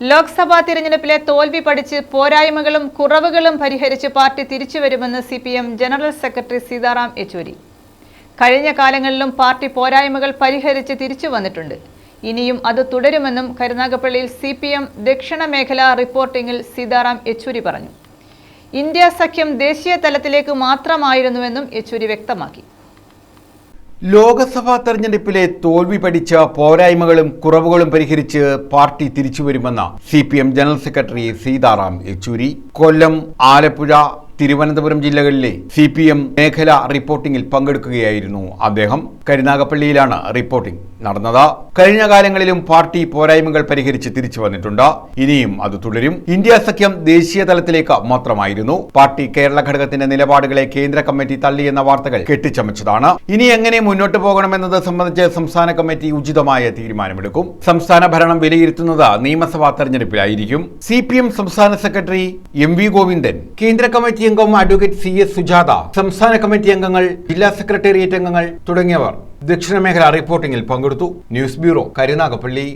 ലോക്സഭാ തിരഞ്ഞെടുപ്പിലെ തോൽവി പഠിച്ച് പോരായ്മകളും കുറവുകളും പരിഹരിച്ച് party തിരിച്ചുവരുമെന്ന് C P M general secretary Sitaram Yechury. കഴിഞ്ഞ കാലങ്ങളിലും പാർട്ടി പോരായ്മകൾ പരിഹരിച്ച് തിരിച്ചു വന്നിട്ടുണ്ട്. ഇനിയും അത് തുടരുമെന്നും കരുനാഗപ്പള്ളിയിൽ സി പി എം ദക്ഷിണ മേഖല റിപ്പോർട്ടിംഗിൽ സീതാറാം യെച്ചൂരി പറഞ്ഞു. ഇന്ത്യ സഖ്യം ദേശീയ തലത്തിലേക്ക് മാത്രമായിരുന്നുവെന്നും യെച്ചൂരി വ്യക്തമാക്കി. ലോക്സഭാ തെരഞ്ഞെടുപ്പിലെ തോൽവി പഠിച്ച പോരായ്മകളും കുറവുകളും പരിഹരിച്ച് party തിരിച്ചുവരുമെന്ന് C P M general secretary Sitaram Yechury. Kollam Alappuzha Thiruvananthapuram ജില്ലകളിലെ സി പി എം മേഖല റിപ്പോർട്ടിംഗിൽ പങ്കെടുക്കുകയായിരുന്നു അദ്ദേഹം. കരുനാഗപ്പള്ളിയിലാണ് റിപ്പോർട്ടിംഗ് നടന്നത്. കഴിഞ്ഞ കാലങ്ങളിലും പാർട്ടി പോരായ്മകൾ പരിഹരിച്ച് തിരിച്ചു വന്നിട്ടുണ്ട്. ഇനിയും അത് തുടരും. ഇന്ത്യ സഖ്യം ദേശീയ തലത്തിലേക്ക് മാത്രമായിരുന്നു. പാർട്ടി കേരള ഘടകത്തിന്റെ നിലപാടുകളെ കേന്ദ്ര കമ്മിറ്റി തള്ളിയെന്ന വാർത്തകൾ കെട്ടിച്ചമച്ചതാണ്. ഇനി എങ്ങനെ മുന്നോട്ട് പോകണമെന്നത് സംബന്ധിച്ച് സംസ്ഥാന കമ്മിറ്റി ഉചിതമായ തീരുമാനമെടുക്കും. സംസ്ഥാന ഭരണം വിലയിരുത്തുന്നത് നിയമസഭാ തെരഞ്ഞെടുപ്പിലായിരിക്കും. സി സംസ്ഥാന സെക്രട്ടറി എം വി ഗോവിന്ദൻ കേന്ദ്ര കമ്മിറ്റി അംഗം അഡ്വക്കേറ്റ് സി എസ് സുജാത സംസ്ഥാന കമ്മിറ്റി അംഗങ്ങൾ ജില്ലാ സെക്രട്ടേറിയറ്റ് അംഗങ്ങൾ തുടങ്ങിയവർ ദക്ഷിണ മേഖല റിപ്പോർട്ടിംഗിൽ പങ്കെടുത്തു. News bureau Karunagappally.